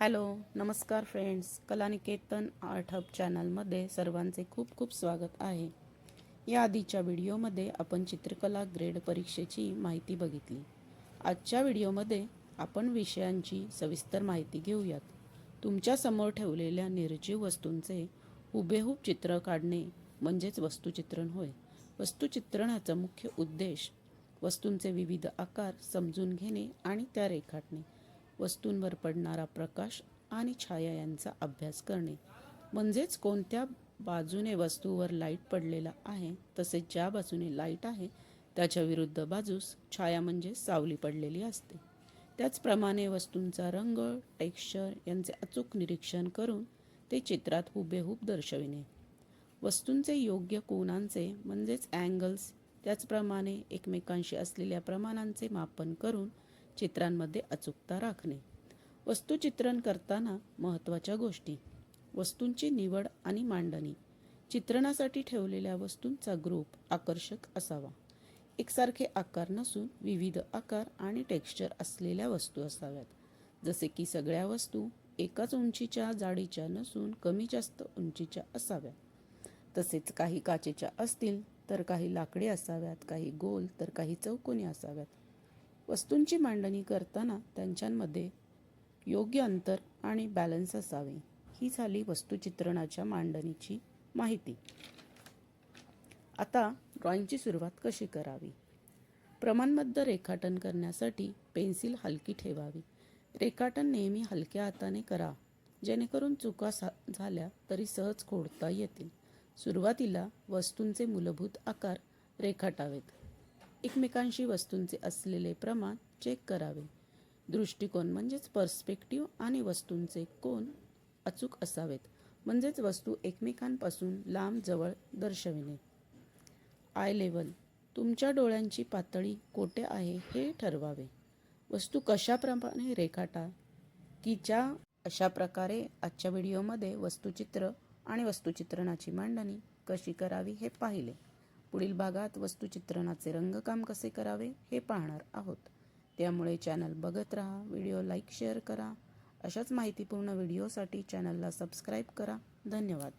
Hello नमस्कार friends. कलानिकेतन art hub चॅनलमध्ये सर्वांचे खूप खूप स्वागत आहे. या आधीच्या व्हिडिओमध्ये आपण चित्रकला ग्रेड परीक्षेची माहिती बघितली. आजच्या व्हिडिओमध्ये आपण विषयांची सविस्तर माहिती घेऊयात. तुमच्यासमोर ठेवलेल्या निर्जीव वस्तूंचे हुबेहूब चित्र काढणे म्हणजेच वस्तुचित्रण होय. वस्तुचित्रणाचा मुख्य उद्देश वस्तूंचे विविध आकार समजून घेणे आणि त्या रेखाटणे. वस्तूंवर पडणारा प्रकाश आणि छाया यांचा अभ्यास करणे. म्हणजेच कोणत्या बाजूने वस्तूवर लाइट पडलेला आहे तसेच ज्या बाजूने लाइट आहे त्याच्या विरुद्ध बाजूस छाया म्हणजे सावली पडलेली असते. त्याचप्रमाणे वस्तूंचा रंग टेक्स्चर यांचे अचूक निरीक्षण करून ते चित्रात हुबेहूब दर्शविणे. वस्तूंचे योग्य कोनांचे म्हणजेच अँगल्स त्याचप्रमाणे एकमेकांशी असलेल्या प्रमाणांचे मापन करून चित्रांमध्ये अचूकता राखणे. वस्तुचित्रण करताना महत्त्वाच्या गोष्टी. वस्तूंची निवड आणि मांडणी. चित्रणासाठी ठेवलेल्या वस्तूंचा ग्रुप आकर्षक असावा. एकसारखे आकार नसून विविध आकार आणि टेक्स्चर असलेल्या वस्तू असाव्यात. जसे की सगळ्या वस्तू एकाच उंचीच्या जाडीच्या नसून कमी जास्त उंचीच्या असाव्यात. तसेच काही काचेच्या असतील तर काही लाकडी असाव्यात काही गोल तर काही चौकोनी असाव्यात. वस्तूंची मांडणी करताना त्यांच्यामध्ये योग्य अंतर आणि बॅलन्स असावे. ही झाली वस्तुचित्रणाच्या मांडणीची माहिती. आता ड्रॉईंगची सुरुवात कशी करावी? प्रमाणबद्ध रेखाटन करण्यासाठी पेन्सिल हलकी ठेवावी. रेखाटन नेहमी हलक्या हाताने करा. जेणेकरून चुका सा झाल्या तरी सहज खोडता येतील. सुरुवातीला वस्तूंचे मूलभूत आकार रेखाटावेत. एकमेकांशी वस्तूंचे असलेले प्रमाण चेक करावे. दृष्टिकोन म्हणजेच पर्स्पेक्टिव्ह आणि वस्तूंचे कोन अचूक असावेत. म्हणजेच वस्तू एकमेकांपासून लांब जवळ दर्शविणे. आय लेवल तुमच्या डोळ्यांची पातळी कोठे आहे हे ठरवावे. वस्तू कशाप्रमाणे रेखाटा? की ज्या अशा प्रकारे आजच्या व्हिडिओमध्ये वस्तुचित्र आणि वस्तुचित्रणाची मांडणी कशी करावी हे पाहिले. पुढील भागात वस्तुचित्रणाचे रंगकाम कसे करावे हे पाहणार आहोत. त्यामुळे चॅनल बघत राहा व्हिडिओ लाईक शेअर करा. अशाच माहितीपूर्ण व्हिडिओसाठी चॅनलला सबस्क्राईब करा. धन्यवाद.